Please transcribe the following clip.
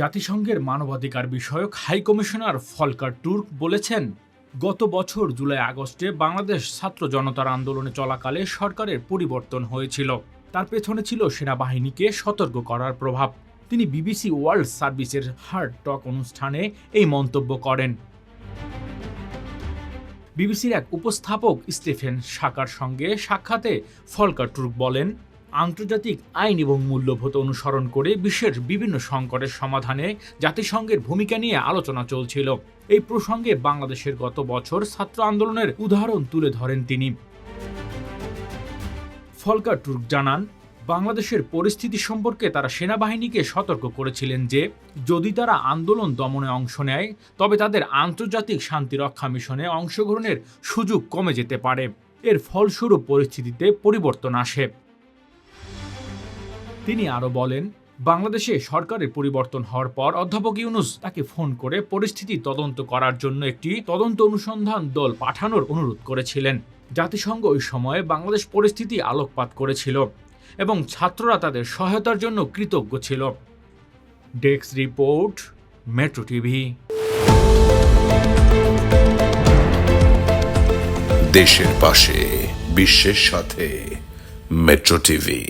জাতিসংঘের মানবাধিকার বিষয়ক হাই কমিশনার ফলকার টুর্ক বলেছেন, গত বছর জুলাই আগস্টে বাংলাদেশ ছাত্র জনতার আন্দোলনে চলাকালে সরকারের পরিবর্তন হয়েছিল। তার পেছনে ছিল সেনাবাহিনীকে সতর্ক করার প্রভাব। তিনি বিবিসি ওয়ার্ল্ড সার্ভিসের হার্ড টক অনুষ্ঠানে এই মন্তব্য করেন। বিবিসির এক উপস্থাপক স্টিফেন শাকার সঙ্গে সাক্ষাতে ফলকার টুর্ক বলেন আন্তর্জাতিক আইন এবং মূল্যবোধ অনুসরণ করে বিশ্বের বিভিন্ন সংকটের সমাধানে জাতিসংঘের ভূমিকা নিয়ে আলোচনা চলছিল। এই প্রসঙ্গে বাংলাদেশের গত বছর ছাত্র আন্দোলনের উদাহরণ তুলে ধরেন তিনি। ফলকা টুর্ক জানান, বাংলাদেশের পরিস্থিতি সম্পর্কে তারা সেনাবাহিনীকে সতর্ক করেছিলেন যে, যদি তারা আন্দোলন দমনে অংশ নেয়, তবে তাদের আন্তর্জাতিক শান্তিরক্ষা মিশনে অংশগ্রহণের সুযোগ কমে যেতে পারে। এর ফলস্বরূপ পরিস্থিতিতে পরিবর্তন আসে। তিনি আরও বলেন, বাংলাদেশে সরকারের পরিবর্তন হওয়ার পর অধ্যাপক ইউনুস তাকে ফোন করে পরিস্থিতি তদন্ত করার জন্য একটি তদন্ত অনুসন্ধান দল পাঠানোর অনুরোধ করেছিলেন। জাতিসংঘ ওই সময়ে বাংলাদেশ পরিস্থিতি আলোকপাত করেছিল এবং ছাত্ররা তাদের সহায়তার জন্য কৃতজ্ঞ ছিল। Desk report, metro TV. দেশের পাশে, বিশ্বের সাথে, মেট্রো টিভি।